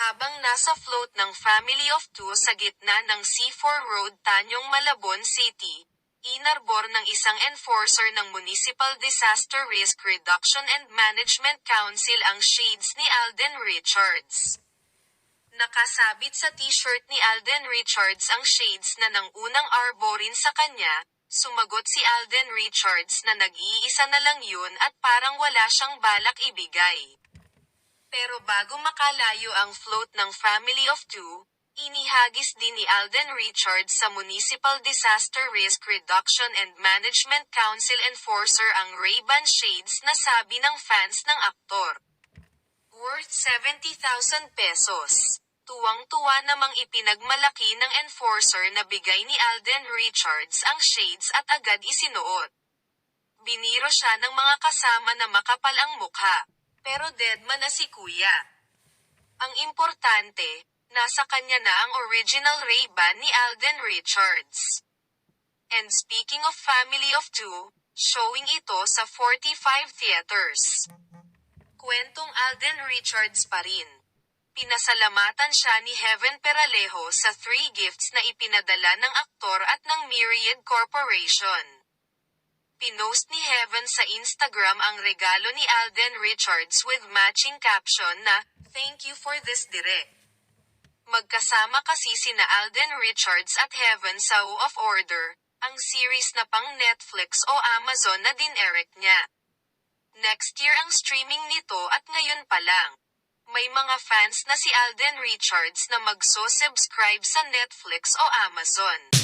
Habang nasa float ng family of two sa gitna ng C4 Road Tanyong Malabon City, inarbor ng isang enforcer ng Municipal Disaster Risk Reduction and Management Council ang shades ni Alden Richards. Nakasabit sa t-shirt ni Alden Richards ang shades na nang unang arborin sa kanya, sumagot si Alden Richards na nag-iisa na lang yun at parang wala siyang balak ibigay. Pero bago makalayo ang float ng Family of Two, inihagis din ni Alden Richards sa Municipal Disaster Risk Reduction and Management Council enforcer ang Ray-Ban shades na sabi ng fans ng aktor. Worth 70,000 pesos. Tuwang-tuwa namang ipinagmalaki ng enforcer na bigay ni Alden Richards ang shades at agad isinuot. Biniro siya ng mga kasama na makapal ang mukha. Pero deadman na si kuya. Ang importante, nasa kanya na ang original Ray-Ban ni Alden Richards. And speaking of family of two, showing ito sa 45 theaters. Kwentong Alden Richards pa rin. Pinasalamatan siya ni Heaven Peralejo sa three gifts na ipinadala ng aktor at ng Myriad Corporation. Pinost ni Heaven sa Instagram ang regalo ni Alden Richards with matching caption na, Thank you for this direct. Magkasama kasi sina Alden Richards at Heaven sa O of Order, ang series na pang Netflix o Amazon na din-erect niya. Next year ang streaming nito at ngayon pa lang. May mga fans na si Alden Richards na magso-subscribe sa Netflix o Amazon.